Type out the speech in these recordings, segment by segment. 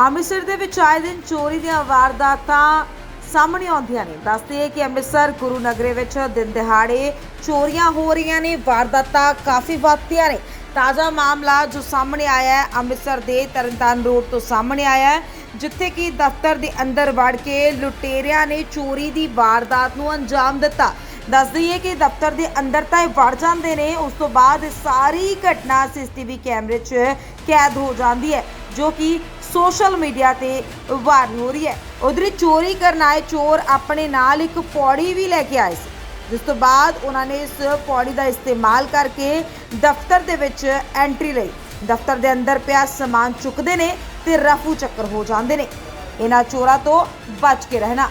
ਅੰਮ੍ਰਿਤਸਰ ਦੇ ਵਿੱਚ ਆਏ ਦਿਨ ਚੋਰੀ ਦੀਆਂ ਵਾਰਦਾਤਾਂ ਸਾਹਮਣੇ ਆਉਂਦੀਆਂ ਨੇ। ਦੱਸਦੇ ਕਿ ਅੰਮ੍ਰਿਤਸਰ ਗੁਰੂ ਨਗਰੇ ਵਿੱਚ ਦਿਨ ਦਿਹਾੜੇ ਚੋਰੀਆਂ ਹੋ ਰਹੀਆਂ ਨੇ, ਵਾਰਦਾਤਾਂ ਕਾਫੀ ਵੱਧਦੀਆਂ ਨੇ। ਤਾਜ਼ਾ ਮਾਮਲਾ ਜੋ ਸਾਹਮਣੇ ਆਇਆ ਹੈ, ਅੰਮ੍ਰਿਤਸਰ ਦੇ ਤਰਨਤਾਰਨ ਰੋਡ ਤੋਂ ਸਾਹਮਣੇ ਆਇਆ ਹੈ, ਜਿੱਥੇ ਕਿ ਦਫ਼ਤਰ ਦੇ ਅੰਦਰ ਵੜ ਕੇ ਲੁਟੇਰਿਆਂ ਨੇ ਚੋਰੀ ਦੀ ਵਾਰਦਾਤ ਨੂੰ ਅੰਜਾਮ ਦਿੱਤਾ। ਦੱਸ ਦਈਏ ਕਿ ਦਫ਼ਤਰ ਦੇ ਅੰਦਰ ਤਾਂ ਇਹ ਵੜ ਜਾਂਦੇ ਨੇ। ਉਸ ਤੋਂ ਬਾਅਦ ਇਹ ਸਾਰੀ ਘਟਨਾ ਸੀਸੀਟੀਵੀ ਕੈਮਰੇ 'ਚ ਕੈਦ ਹੋ ਜਾਂਦੀ ਹੈ, ਜੋ ਕਿ ਸੋਸ਼ਲ ਮੀਡੀਆ ਤੇ ਵਾਇਰਲ ਹੋ ਰਹੀ ਹੈ। ਉਧਰ ਚੋਰੀ ਕਰਨ ਆਏ ਚੋਰ ਆਪਣੇ ਨਾਲ ਇੱਕ ਪੌੜੀ ਵੀ ਲੈ ਕੇ ਆਏ ਸੀ। ਜਿਸ ਤੋਂ ਬਾਅਦ ਉਹਨਾਂ ਨੇ ਇਸ ਪੌੜੀ ਦਾ ਇਸਤੇਮਾਲ ਕਰਕੇ ਦਫ਼ਤਰ ਦੇ ਵਿੱਚ ਐਂਟਰੀ ਲਈ। ਦਫ਼ਤਰ ਦੇ ਅੰਦਰ ਪਿਆ ਸਮਾਨ ਚੁੱਕਦੇ ਨੇ ਤੇ ਰਫੂ ਚੱਕਰ ਹੋ ਜਾਂਦੇ ਨੇ। ਇਹਨਾਂ ਚੋਰਾਂ ਤੋਂ ਬਚ ਕੇ ਰਹਿਣਾ।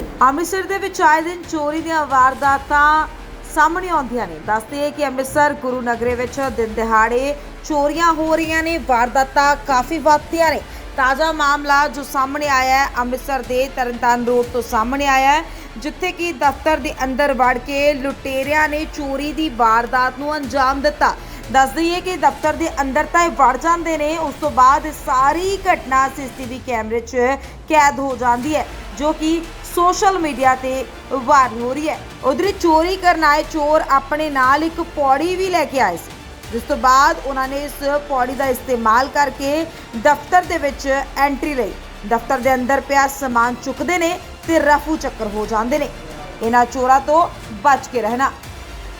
ਅੰਮ੍ਰਿਤਸਰ ਦੇ ਵਿੱਚ ਆਏ ਦਿਨ ਚੋਰੀ ਦੀਆਂ ਵਾਰਦਾਤਾਂ ਸਾਹਮਣੇ ਆਉਂਦੀਆਂ ਨੇ। ਦੱਸਦੇ ਕਿ ਅੰਮ੍ਰਿਤਸਰ ਗੁਰੂ ਨਗਰੇ ਵਿੱਚ ਦਿਨ ਦਿਹਾੜੇ ਚੋਰੀਆਂ ਹੋ ਰਹੀਆਂ ਨੇ, ਵਾਰਦਾਤਾਂ ਕਾਫੀ ਵੱਧਦੀਆਂ ਨੇ। ਤਾਜ਼ਾ ਮਾਮਲਾ ਜੋ ਸਾਹਮਣੇ ਆਇਆ ਹੈ, ਅੰਮ੍ਰਿਤਸਰ ਦੇ ਤਰਨਤਾਰਨ ਰੋਡ ਤੋਂ ਸਾਹਮਣੇ ਆਇਆ ਹੈ, ਜਿੱਥੇ ਕਿ ਦਫ਼ਤਰ ਦੇ ਅੰਦਰ ਵੜ ਕੇ ਲੁਟੇਰਿਆਂ ਨੇ ਚੋਰੀ ਦੀ ਵਾਰਦਾਤ ਨੂੰ ਅੰਜਾਮ ਦਿੱਤਾ। ਦੱਸ ਦਈਏ ਕਿ ਦਫ਼ਤਰ ਦੇ ਅੰਦਰ ਤਾਂ ਇਹ ਵੜ ਜਾਂਦੇ ਨੇ, ਉਸ ਤੋਂ ਬਾਅਦ ਸਾਰੀ ਘਟਨਾ ਸੀਸੀਟੀਵੀ ਕੈਮਰੇ 'ਚ ਕੈਦ ਹੋ ਜਾਂਦੀ ਹੈ, ਜੋ ਕਿ ਸੋਸ਼ਲ ਮੀਡੀਆ ਤੇ ਵਾਇਰਲ ਹੋ ਰਹੀ ਹੈ। ਉਧਰ ਚੋਰੀ ਕਰਨ ਆਏ ਚੋਰ ਆਪਣੇ ਨਾਲ ਇੱਕ ਪੌੜੀ ਵੀ ਲੈ ਕੇ ਆਏ ਸੀ। ਜਿਸ ਤੋਂ ਬਾਅਦ ਉਹਨਾਂ ਨੇ ਇਸ ਪੌੜੀ ਦਾ ਇਸਤੇਮਾਲ ਕਰਕੇ ਦਫ਼ਤਰ ਦੇ ਵਿੱਚ ਐਂਟਰੀ ਲਈ। ਦਫ਼ਤਰ ਦੇ ਅੰਦਰ ਪਿਆ ਸਮਾਨ ਚੁੱਕਦੇ ਨੇ ਤੇ ਰਫੂ ਚੱਕਰ ਹੋ ਜਾਂਦੇ ਨੇ। ਇਹਨਾਂ ਚੋਰਾਂ ਤੋਂ ਬਚ ਕੇ ਰਹਿਣਾ।